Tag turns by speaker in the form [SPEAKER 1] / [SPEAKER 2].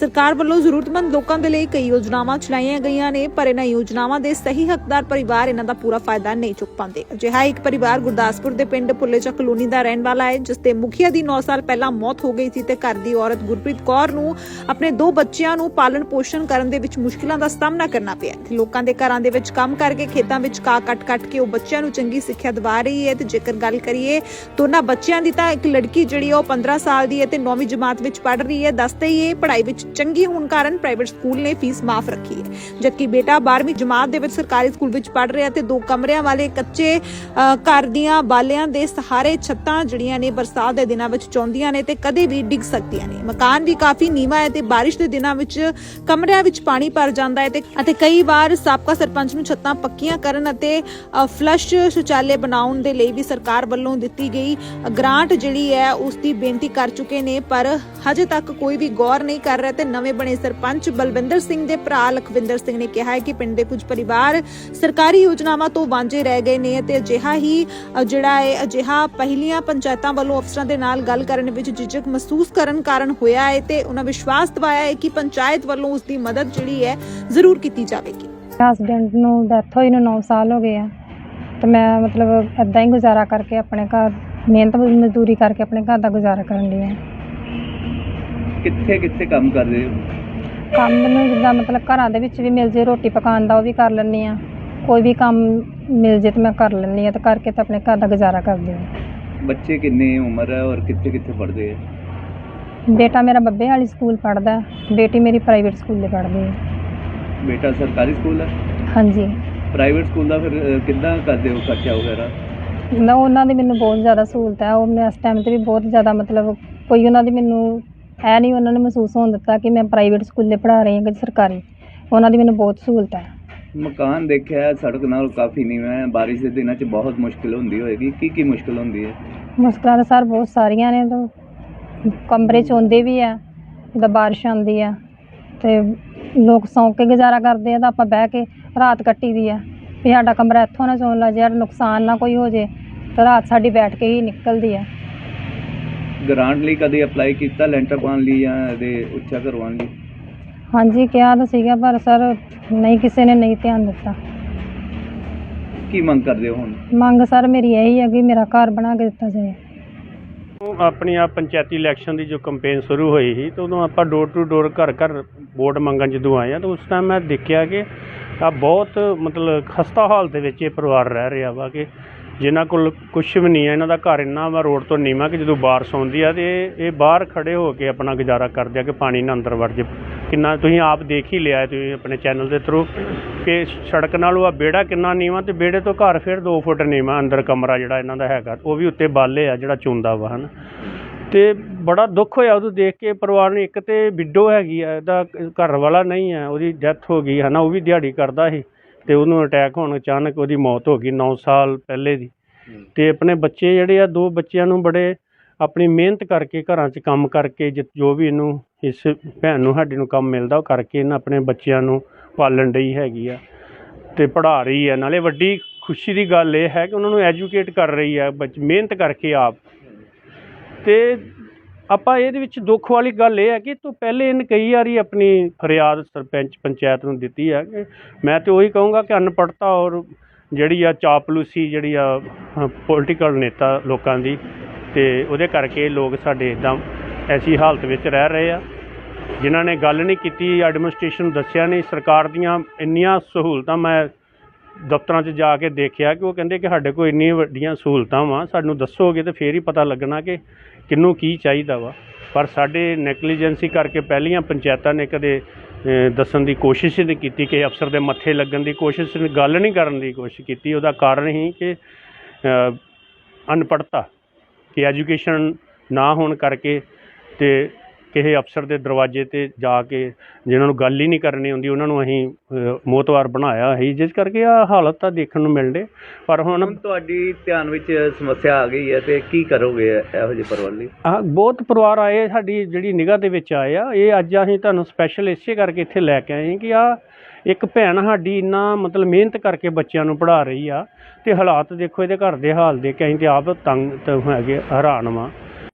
[SPEAKER 1] ਸਰਕਾਰ ਵੱਲੋਂ ਜ਼ਰੂਰਤਮੰਦ ਲੋਕਾਂ ਦੇ ਲਈ ਕਈ ਯੋਜਨਾਵਾਂ ਚਲਾਈਆਂ ਗਈਆਂ ਨੇ, ਪਰ ਇਹਨਾਂ ਯੋਜਨਾਵਾਂ ਦੇ ਸਹੀ ਹੱਕਦਾਰ ਪਰਿਵਾਰ ਇਹਨਾਂ ਦਾ ਪੂਰਾ ਫਾਇਦਾ ਨਹੀਂ ਚੁੱਕ ਪਾਉਂਦੇ। ਅਜਿਹਾ ਇੱਕ ਪਰਿਵਾਰ ਗੁਰਦਾਸਪੁਰ ਦੇ ਪਿੰਡ ਪੁੱਲੇਚਾ ਕਲੋਨੀ ਦਾ ਰਹਿਣ ਵਾਲਾ ਹੈ, ਜਿਸ ਦੇ ਮੁਖੀਆ ਦੀ 9 ਸਾਲ ਪਹਿਲਾਂ ਮੌਤ ਹੋ ਗਈ ਸੀ ਤੇ ਘਰ ਦੀ ਔਰਤ ਗੁਰਪ੍ਰੀਤ ਕੌਰ ਨੂੰ ਆਪਣੇ ਦੋ ਬੱਚਿਆਂ ਨੂੰ ਪਾਲਣ ਪੋਸ਼ਣ ਕਰਨ ਦੇ ਵਿੱਚ ਮੁਸ਼ਕਿਲਾਂ ਦਾ ਸਾਹਮਣਾ ਕਰਨਾ ਪਿਆ ਲੋਕਾਂ ਦੇ ਘਰਾਂ ਦੇ ਵਿੱਚ ਕੰਮ ਕਰਕੇ ਖੇਤਾਂ ਵਿੱਚ ਕਾ ਕੱਟ ਕੱਟ ਕੇ ਉਹ ਬੱਚਿਆਂ ਨੂੰ ਚੰਗੀ ਸਿੱਖਿਆ ਦਿਵਾ ਰਹੀ ਹੈ ਤੇ ਜੇਕਰ ਗੱਲ ਕਰੀਏ ਦੋਨਾਂ ਬੱਚਿਆਂ ਦੀ ਤਾਂ ਇੱਕ ਲੜਕੀ ਜਿਹੜੀ ਹੈ ਉਹ 15 ਸਾਲ ਦੀ ਹੈ ਤੇ 9ਵੀਂ ਜਮਾਤ ਵਿੱਚ ਪੜ੍ਹ ਰਹੀ ਹੈ। ਦੱਸਦੇ ਹੀ ਇਹ ਪੜ੍ਹਾਈ ਵਿੱਚ ਚੰਗੀ ਹੋਣ ਕਾਰਨ ਪ੍ਰਾਈਵੇਟ ਸਕੂਲ ਨੇ ਫੀਸ ਮਾਫ ਰੱਖੀ ਹੈ। ਜਦਕਿ ਬੇਟਾ 12ਵੀਂ ਜਮਾਤ ਦੇ ਵਿੱਚ ਸਰਕਾਰੀ ਸਕੂਲ ਵਿੱਚ ਪੜ੍ਹ ਰਿਹਾ ਤੇ ਦੋ ਕਮਰਿਆਂ ਵਾਲੇ ਕੱਚੇ ਘਰ ਦੀਆਂ ਬਾਲਿਆਂ ਦੇ ਸਹਾਰੇ ਛੱਤਾਂ ਜਿਹੜੀਆਂ ਨੇ ਬਰਸਾਤ ਦੇ ਦਿਨਾਂ ਵਿੱਚ ਚੌਂਦੀਆਂ ਨੇ ਤੇ ਕਦੇ ਵੀ ਡਿੱਗ ਸਕਦੀਆਂ ਨੇ। ਮਕਾਨ ਵੀ ਕਾਫੀ ਨੀਵਾਂ ਹੈ ਤੇ ਬਾਰਿਸ਼ ਦੇ ਦਿਨਾਂ ਵਿੱਚ ਕਮਰਿਆਂ ਵਿੱਚ ਪਾਣੀ ਭਰ ਜਾਂਦਾ ਹੈ ਤੇ ਅਤੇ ਕਈ ਵਾਰ ਸਾਬਕਾ ਸਰਪੰਚ ਨੂੰ ਛੱਤਾਂ ਪੱਕੀਆਂ ਕਰਨ ਅਤੇ ਫਲਸ਼ ਸ਼ੌਚਾਲੇ ਬਣਾਉਣ ਦੇ ਲਈ ਵੀ ਸਰਕਾਰ ਵੱਲੋਂ ਦਿੱਤੀ ਗਈ ਗ੍ਰਾਂਟ ਜਿਹੜੀ ਹੈ, ਉਸ ਦੀ ਬੇਨਤੀ ਕਰ ਚੁੱਕੇ ਨੇ, ਪਰ ਹਜੇ ਤੱਕ ਕੋਈ ਵੀ ਗੌਰ ਨਹੀਂ ਕਰ ਰਿਹਾ ਤੇ ਨਵੇਂ ਬਣੇ ਸਰਪੰਚ ਬਲਵਿੰਦਰ ਸਿੰਘ ਦੇ ਭਰਾ ਲਖਵਿੰਦਰ ਸਿੰਘ ਨੇ ਕਿਹਾ ਹੈ ਕਿ ਪਿੰਡ ਦੇ ਕੁਝ ਪਰਿਵਾਰ ਸਰਕਾਰੀ ਯੋਜਨਾਵਾਂ ਤੋਂ ਵਾਂਝੇ ਰਹਿ ਗਏ ਨੇ ਤੇ ਅਜਿਹਾ ਹੀ ਜਿਹੜਾ ਹੈ ਅਜਿਹਾ ਪਹਿਲੀਆਂ ਪੰਚਾਇਤਾਂ ਵੱਲੋਂ ਅਫਸਰਾਂ ਦੇ ਨਾਲ ਗੱਲ ਕਰਨ ਵਿੱਚ ਝਿਜਕ ਮਹਿਸੂਸ ਕਰਨ ਕਾਰਨ ਹੋਇਆ ਹੈ ਤੇ ਉਹਨਾਂ ਵਿਸ਼ਵਾਸ ਦਿਵਾਇਆ ਹੈ ਕਿ ਪੰਚਾਇਤ ਵੱਲੋਂ ਉਸ ਦੀ ਮਦਦ ਜਿਹੜੀ ਹੈ ਜ਼ਰੂਰ ਕੀਤੀ ਜਾਵੇਗੀ।
[SPEAKER 2] ਹਸਬੈਂਡ ਨੂੰ ਡੈਥ ਹੋਈ ਨੂੰ 9 ਸਾਲ ਹੋ ਗਏ ਆ। ਤੇ ਮੈਂ ਮਤਲਬ ਇਦਾਂ ਹੀ ਗੁਜ਼ਾਰਾ ਕਰਕੇ ਆਪਣੇ ਘਰ, ਮਿਹਨਤ ਮਜ਼ਦੂਰੀ ਕਰਕੇ ਆਪਣੇ ਘਰ ਦਾ ਗੁਜ਼ਾਰਾ ਕਰਨ ਲਈ ਆ।
[SPEAKER 3] ਕਿੱਥੇ ਕਿੱਥੇ ਕੰਮ ਕਰ ਰਹੇ ਹੋ?
[SPEAKER 2] ਕੰਮ ਨੂੰ ਜਿੱਦਾਂ ਮਤਲਬ ਘਰਾਂ ਦੇ ਵਿੱਚ ਵੀ ਮਿਲ ਜੇ ਰੋਟੀ ਪਕਾਉਣ ਦਾ ਉਹ ਵੀ ਕਰ ਲੈਂਦੀ ਆ ਕੋਈ ਵੀ ਕੰਮ ਮਿਲ ਜੇ ਤੇ ਮੈਂ ਕਰ ਲੈਂਦੀ ਆ ਤੇ ਕਰਕੇ ਤੇ ਆਪਣੇ ਘਰ ਦਾ ਗੁਜ਼ਾਰਾ ਕਰਦੀ ਆ
[SPEAKER 3] ਬੱਚੇ ਕਿੰਨੀ ਉਮਰ ਹੈ ਔਰ ਕਿੱਥੇ ਕਿੱਥੇ ਪੜ੍ਹਦੇ ਆ?
[SPEAKER 2] ਬੇਟਾ ਮੇਰਾ ਬੱਬੇ ਵਾਲੀ ਸਕੂਲ ਪੜ੍ਹਦਾ ਬੇਟੀ ਮੇਰੀ ਪ੍ਰਾਈਵੇਟ ਸਕੂਲ 'ਤੇ ਪੜ੍ਹਦੀ ਹੈ।
[SPEAKER 3] ਬੇਟਾ ਸਰਕਾਰੀ ਸਕੂਲ ਹੈ?
[SPEAKER 2] ਹਾਂਜੀ।
[SPEAKER 3] ਪ੍ਰਾਈਵੇਟ ਸਕੂਲ ਦਾ ਫਿਰ ਅਹ, ਕਿੱਦਾਂ ਕਰਦੇ ਹੋ ਖਰਚਾ ਵਗੈਰਾ?
[SPEAKER 2] ਨਾ ਉਹਨਾਂ ਦੀ ਮੈਨੂੰ ਬਹੁਤ ਜ਼ਿਆਦਾ ਸਹੂਲਤ ਹੈ ਉਹ ਮੈਂ ਇਸ ਟਾਈਮ ਤੇ ਵੀ ਬਹੁਤ ਜ਼ਿਆਦਾ ਮਤਲਬ ਕੋਈ ਉਹਨਾਂ ਦੀ ਮੈਨੂੰ ਐ ਨਹੀਂ ਉਹਨਾਂ ਨੇ ਮਹਿਸੂਸ ਹੋਣ ਦਿੱਤਾ ਕਿ ਮੈਂ ਪ੍ਰਾਈਵੇਟ ਸਕੂਲੇ ਪੜ੍ਹਾ ਰਹੀ ਹਾਂ ਕਿ ਸਰਕਾਰੀ। ਉਹਨਾਂ ਦੀ ਮੈਨੂੰ ਬਹੁਤ ਸਹੂਲਤ ਹੈ।
[SPEAKER 3] ਮਕਾਨ ਦੇਖਿਆ ਸੜਕ ਨਾਲ ਕਾਫੀ ਨੀਵਾਂ ਹੈ। ਬਾਰਿਸ਼ ਦੇ ਦਿਨਾਂ 'ਚ ਬਹੁਤ ਮੁਸ਼ਕਿਲ ਹੁੰਦੀ ਹੋਏਗੀ। ਕੀ ਕੀ ਮੁਸ਼ਕਿਲ ਹੁੰਦੀ ਹੈ?
[SPEAKER 2] ਮੁਸ਼ਕਲਾਂ ਤਾਂ ਸਰ ਬਹੁਤ ਸਾਰੀਆਂ ਨੇ। ਤਾਂ ਕਮਰੇ ਚ ਆਉਂਦੇ ਵੀ ਆ ਜਦੋਂ ਬਾਰਿਸ਼ ਆਉਂਦੀ ਆ ਤੇ ਲੋਕ ਸੌਂ ਕੇ ਗੁਜ਼ਾਰਾ ਕਰਦੇ ਆ ਤਾਂ ਆਪਾਂ ਬਹਿ ਕੇ ਰਾਤ ਕੱਟੀ ਦੀ ਆ। ਵੀ ਸਾਡਾ ਕਮਰਾ ਇੱਥੋਂ ਨਾ ਚੋਣ ਜਾਏ ਸਾਡਾ ਨੁਕਸਾਨ ਨਾ ਕੋਈ ਹੋ ਜੇ ਤਾਂ ਰਾਤ ਸਾਡੀ ਬੈਠ ਕੇ ਹੀ ਨਿਕਲਦੀ ਆ।
[SPEAKER 3] ਗ੍ਰਾਂਟ ਲਈ ਕਦੇ ਅਪਲਾਈ ਕੀਤਾ ਲੈਂਟਰ ਪਾਉਣ ਲਈ ਜਾਂ ਇਹਦੇ ਉੱਚਾ ਕਰਵਾਉਣ ਲਈ?
[SPEAKER 2] ਹਾਂਜੀ ਕਿਹਾ ਤਾਂ ਸੀਗਾ ਪਰ ਸਰ ਨਹੀਂ ਕਿਸੇ ਨੇ ਨਹੀਂ ਧਿਆਨ ਦਿੱਤਾ।
[SPEAKER 3] ਕੀ ਮੰਗ ਕਰਦੇ ਹੋ ਹੁਣ?
[SPEAKER 2] ਮੰਗ ਸਰ ਮੇਰੀ ਇਹੀ ਹੈ ਕਿ ਮੇਰਾ ਘਰ ਬਣਾ ਕੇ ਦਿੱਤਾ ਜਾਏ।
[SPEAKER 4] ਉਹ ਆਪਣੀ ਆ ਪੰਚਾਇਤੀ ਇਲੈਕਸ਼ਨ ਦੀ ਜੋ ਕੈਂਪੇਨ ਸ਼ੁਰੂ ਹੋਈ ਸੀ ਤੇ ਉਦੋਂ ਆਪਾਂ ਡੋਰ ਟੂ ਡੋਰ ਘਰ ਘਰ ਵੋਟ ਮੰਗਣ ਜਦੋਂ ਆਏ ਆ ਤਾਂ ਉਸ ਟਾਈਮ ਮੈਂ ਦੇਖਿਆ ਕਿ ਆ ਬਹੁਤ ਮਤਲਬ ਖਸਤਾ ਹਾਲਤ ਦੇ ਵਿੱਚ ਇਹ ਪਰਿਵਾਰ ਰਹਿ ਰਿਹਾ ਵਾ ਕਿ ਜਿਨ੍ਹਾਂ ਕੋਲ ਕੁਝ ਵੀ ਨਹੀਂ ਹੈ, ਇਹਨਾਂ ਦਾ ਘਰ ਇੰਨਾ ਵਾ ਰੋਡ ਤੋਂ ਨੀਵਾਂ ਕਿ ਜਦੋਂ ਬਾਰਿਸ਼ ਆਉਂਦੀ ਆ ਤੇ ਇਹ- ਇਹ ਬਾਹਰ ਖੜੇ ਹੋ ਕੇ ਆਪਣਾ ਗੁਜ਼ਾਰਾ ਕਰਦੇ ਆ ਕਿ ਪਾਣੀ ਨਾ ਅੰਦਰ ਵੜ ਜੇ। ਕਿੰਨਾ ਤੁਸੀਂ ਆਪ ਦੇਖ ਹੀ ਲਿਆ ਤੁਸੀਂ ਆਪਣੇ ਚੈਨਲ ਦੇ ਥਰੂ ਕਿ ਸੜਕ ਨਾਲੋਂ ਆ ਬੇੜਾ ਕਿੰਨਾ ਨੀਵਾਂ ਤੇ ਬੇੜੇ ਤੋਂ ਘਰ ਫਿਰ 2 ਫੁੱਟ ਨੀਵਾਂ ਅੰਦਰ ਕਮਰਾ ਜਿਹੜਾ ਇਹਨਾਂ ਦਾ ਹੈਗਾ, ਉਹ ਵੀ ਉੱਤੇ ਬਾਲੇ ਆ ਜਿਹੜਾ ਚੁੰਦਾ ਵਾ, ਹਨ। ਤੇ ਬੜਾ ਦੁੱਖ ਹੋਇਆ ਉਹਨੂੰ ਦੇਖ ਕੇ ਪਰਿਵਾਰ ਨੂੰ ਇੱਕ ਤੇ ਵਿਡੋ ਹੈਗੀ ਆ, ਇਹਦਾ ਘਰ ਵਾਲਾ ਨਹੀਂ ਹੈ ਉਹਦੀ ਡੈਥ ਹੋ ਗਈ ਹੈ ਨਾ ਉਹ ਵੀ ਦਿਹਾੜੀ ਕਰਦਾ ਸੀ। ਤੇ ਉਹਨੂੰ ਅਟੈਕ ਹੋਣ ਅਚਾਨਕ ਉਹਦੀ ਮੌਤ ਹੋ ਗਈ 9 ਸਾਲ ਪਹਿਲੇ ਦੀ। ਤੇ ਆਪਣੇ ਬੱਚੇ ਜਿਹੜੇ ਆ ਦੋ ਬੱਚਿਆਂ ਨੂੰ ਬੜੇ ਆਪਣੀ ਮਿਹਨਤ ਕਰਕੇ ਘਰਾਂ 'ਚ ਕੰਮ ਕਰਕੇ ਜਿ- ਜੋ ਵੀ ਇਹਨੂੰ ਇਸ ਭੈਣ ਨੂੰ ਸਾਡੀ ਨੂੰ ਕੰਮ ਮਿਲਦਾ ਉਹ ਕਰਕੇ ਇਹਨਾਂ ਆਪਣੇ ਬੱਚਿਆਂ ਨੂੰ ਪਾਲਣ ਡਈ ਹੈਗੀ ਆ। ਤੇ ਪੜ੍ਹਾ ਰਹੀ ਹੈ ਨਾਲੇ ਵੱਡੀ ਖੁਸ਼ੀ ਦੀ ਗੱਲ ਇਹ ਹੈ ਕਿ ਉਹਨਾਂ ਨੂੰ ਐਜੂਕੇਟ ਕਰ ਰਹੀ ਹੈ ਬੱਚ ਮਿਹਨਤ ਕਰਕੇ ਆਪ। ਤੇ ਆਪਾਂ ਇਹਦੇ ਵਿੱਚ ਦੁੱਖ ਵਾਲੀ ਗੱਲ ਇਹ ਹੈ ਕਿ ਤੋਂ ਪਹਿਲੇ ਇਹਨ ਕਈ ਵਾਰੀ ਆਪਣੀ ਫਰਿਆਦ ਸਰਪੰਚ ਪੰਚਾਇਤ ਨੂੰ ਦਿੱਤੀ ਹੈ। ਕਿ ਮੈਂ ਤੇ ਉਹੀ ਕਹੂੰਗਾ ਕਿ ਅਨਪੜ੍ਹਤਾ ਔਰ ਜਿਹੜੀ ਆ ਚਾਪਲੂਸੀ ਜਿਹੜੀ ਆ ਪੋਲੀਟੀਕਲ ਨੇਤਾ ਲੋਕਾਂ ਦੀ ਤੇ ਉਹਦੇ ਕਰਕੇ ਲੋਕ ਸਾਡੇ ਇਦਾਂ ਐਸੀ ਹਾਲਤ ਵਿੱਚ ਰਹਿ ਰਹੇ ਆ। ਜਿਨ੍ਹਾਂ ਨੇ ਗੱਲ ਨਹੀਂ ਕੀਤੀ ਐਡਮਿਨਿਸਟ੍ਰੇਸ਼ਨ ਦੱਸਿਆ ਨਹੀਂ, ਸਰਕਾਰ ਦੀਆਂ ਇੰਨੀਆਂ ਸਹੂਲਤਾਂ ਮੈਂ ਦਫ਼ਤਰਾਂ 'ਚ ਜਾ ਕੇ ਦੇਖਿਆ ਕਿ ਉਹ ਕਹਿੰਦੇ ਕਿ ਸਾਡੇ ਕੋਲ ਇੰਨੀਆਂ ਵੱਡੀਆਂ ਸਹੂਲਤਾਂ ਵਾ ਸਾਨੂੰ ਦੱਸੋਗੇ ਤੇ ਫੇਰ ਹੀ ਪਤਾ ਲੱਗਣਾ ਕਿ ਕਿਹਨੂੰ ਕੀ ਚਾਹੀਦਾ ਵਾ। ਪਰ ਸਾਡੇ ਨੈਗਲੀਜੈਂਸੀ ਕਰਕੇ ਪਹਿਲੀਆਂ ਪੰਚਾਇਤਾਂ ਨੇ ਕਦੇ ਅ, ਦੱਸਣ ਦੀ ਕੋਸ਼ਿਸ਼ ਹੀ ਨਹੀਂ ਕੀਤੀ ਕਿ ਅਫਸਰ ਦੇ ਮੱਥੇ ਲੱਗਣ ਦੀ ਕੋਸ਼ਿਸ਼ ਨਹੀਂ ਗੱਲ ਨਹੀਂ ਕਰਨ ਦੀ ਕੋਸ਼ਿਸ਼ ਕੀਤੀ। ਉਹਦਾ ਕਾਰਨ ਹੀ ਕਿ ਅ, ਅਨਪੜ੍ਹਤਾ ਕਿ ਐਜੂਕੇਸ਼ਨ ਨਾ ਹੋਣ ਕਰਕੇ ਤੇ ਕਿਸੇ ਅਫਸਰ ਦੇ ਦਰਵਾਜ਼ੇ ਤੇ ਜਾ ਕੇ ਜਿਨ੍ਹਾਂ ਨੂੰ ਗੱਲ ਹੀ ਨਹੀਂ ਕਰਨੀ ਹੁੰਦੀ ਉਹਨਾਂ ਨੂੰ ਅਸੀਂ ਅ, ਮੋਹਤਵਾਰ ਬਣਾਇਆ ਸੀ ਜਿਸ ਕਰਕੇ ਆ ਹਾਲਤ ਤਾਂ ਦੇਖਣ ਨੂੰ ਮਿਲਦੇ। ਪਰ ਹੁਣ
[SPEAKER 3] ਤੁਹਾਡੀ ਧਿਆਨ ਵਿੱਚ ਸਮੱਸਿਆ ਆ ਗਈ ਹੈ ਤੇ ਕੀ ਕਰੋਗੇ ਇਹੋ ਜਿਹੇ ਪਰਿਵਾਰ ਲਈ
[SPEAKER 4] ਆ ਬਹੁਤ ਪਰਿਵਾਰ ਆਏ ਸਾਡੀ ਜਿਹੜੀ ਨਿਗਾਹ ਦੇ ਵਿੱਚ ਆਏ ਆ ਇਹ ਅੱਜ ਅਸੀਂ ਤੁਹਾਨੂੰ ਸਪੈਸ਼ਲ ਇਸੇ ਕਰਕੇ ਇੱਥੇ ਲੈ ਕੇ ਆਏ ਕਿ ਆ ਇੱਕ ਭੈਣ ਸਾਡੀ ਇੰਨਾ ਮਤਲਬ ਮਿਹਨਤ ਕਰਕੇ ਬੱਚਿਆਂ ਨੂੰ ਪੜ੍ਹਾ ਰਹੀ ਆ ਤੇ ਹਾਲਾਤ ਦੇਖੋ ਇਹਦੇ ਘਰ ਦੇ ਹਾਲ ਦੇਖ ਕੇ ਅਸੀਂ ਤੇ ਆਪ ਤੰਗ ਹੈਗੇ ਹੈਰਾਨ ਵਾਂ।